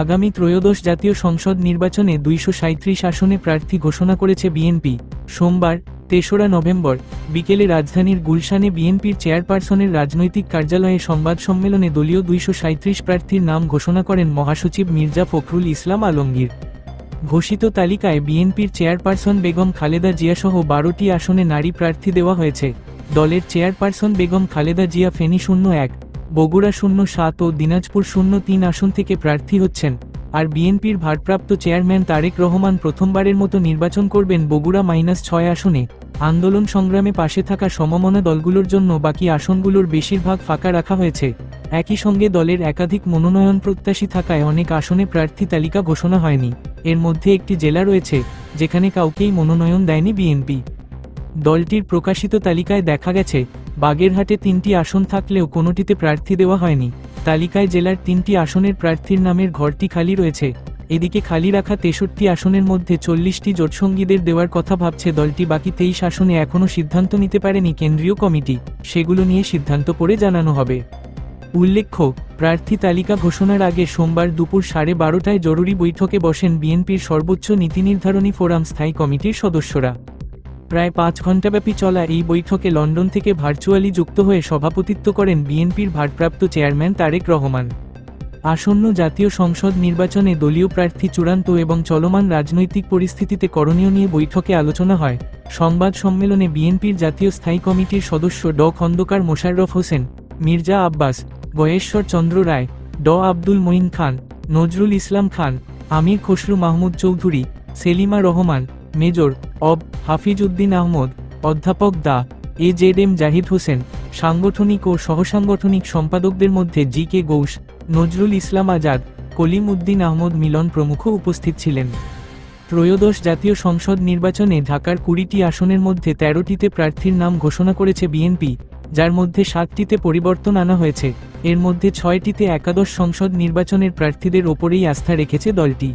আগামী ত্রয়োদশ জাতীয় সংসদ নির্বাচনে দুইশো সাঁত্রিশ আসনে প্রার্থী ঘোষণা করেছে বিএনপি। সোমবার, তেসরা নভেম্বর, বিকেলে রাজধানীর গুলশানে বিএনপির চেয়ারপারসনের রাজনৈতিক কার্যালয়ে সংবাদ সম্মেলনে দলীয় দুইশো সাঁত্রিশ প্রার্থীর নাম ঘোষণা করেন মহাসচিব মির্জা ফখরুল ইসলাম আলমগীর। ঘোষিত তালিকায় বিএনপির চেয়ারপারসন বেগম খালেদা জিয়াসহ বারোটি আসনে নারী প্রার্থী দেওয়া হয়েছে। দলের চেয়ারপারসন বেগম খালেদা জিয়া ফেনী শূন্য এক। বগুড়া শূন্য সাত ও দিনাজপুর শূন্য তিন আসন থেকে প্রার্থী হচ্ছেন, আর বিএনপির ভারপ্রাপ্ত চেয়ারম্যান তারেক রহমান প্রথমবারের মতো নির্বাচন করবেন বগুড়া মাইনাস ছয় আসনে, আন্দোলন সংগ্রামে পাশে থাকা সমমনা দলগুলোর জন্য বাকি আসনগুলোর বেশিরভাগ ফাঁকা রাখা হয়েছে। একই সঙ্গে দলের একাধিক মনোনয়ন প্রত্যাশী থাকায় অনেক আসনে প্রার্থী তালিকা ঘোষণা হয়নি। এর মধ্যে একটি জেলা রয়েছে, যেখানে কাউকেই মনোনয়ন দেয়নি বিএনপি। দলটির প্রকাশিত তালিকায় দেখা গেছে বাগেরহাটে তিনটি আসন থাকলেও কোনোটিতে প্রার্থী দেওয়া হয়নি। তালিকায় জেলার তিনটি আসনের প্রার্থীর নামের ঘরটি খালি রয়েছে। এদিকে খালি রাখা তেষট্টি আসনের মধ্যে চল্লিশটি জোটসঙ্গীদের দেওয়ার কথা ভাবছে দলটি। বাকি তেইশ আসনে এখনও সিদ্ধান্ত নিতে পারেনি কেন্দ্রীয় কমিটি। সেগুলো নিয়ে সিদ্ধান্ত পরে জানানো হবে। উল্লেখ্য, প্রার্থী তালিকা ঘোষণার আগে সোমবার দুপুর সাড়ে বারোটায় জরুরি বৈঠকে বসেন বিএনপির সর্বোচ্চ নীতিনির্ধারণী ফোরাম স্থায়ী কমিটির সদস্যরা। প্রায় পাঁচ ঘণ্টাব্যাপী চলা এই বৈঠকে লন্ডন থেকে ভার্চুয়ালি যুক্ত হয়ে সভাপতিত্ব করেন বিএনপির ভারপ্রাপ্ত চেয়ারম্যান তারেক রহমান। আসন্ন জাতীয় সংসদ নির্বাচনে দলীয় প্রার্থী চূড়ান্ত এবং চলমান রাজনৈতিক পরিস্থিতিতে করণীয় নিয়ে বৈঠকে আলোচনা হয়। সংবাদ সম্মেলনে বিএনপির জাতীয় স্থায়ী কমিটির সদস্য ড. খন্দকার মোশাররফ হোসেন, মির্জা আব্বাস, গয়েশ্বর চন্দ্র রায়, ড. আব্দুল মঈন খান, নজরুল ইসলাম খান, আমির খসরু মাহমুদ চৌধুরী, সেলিমা রহমান মেজর অব হাফিজ উদ্দিন আহমদ, অধ্যাপক দা A Z M Zahid Hossain, সাংগঠনিক ও সহসাংগঠনিক সম্পাদকদের মধ্যে জি কে ঘোষ, নজরুল ইসলাম আজাদ, কলিম উদ্দিন আহমদ মিলন প্রমুখ উপস্থিত ছিলেন। ত্রয়োদশ জাতীয় সংসদ নির্বাচনে ঢাকার কুড়িটি আসনের মধ্যে তেরোটিতে প্রার্থীর নাম ঘোষণা করেছে বিএনপি, যার মধ্যে সাতটিতে পরিবর্তন আনা হয়েছে। এর মধ্যে ছয়টিতে একাদশ সংসদ নির্বাচনের প্রার্থীদের ওপরেই আস্থা রেখেছে দলটি।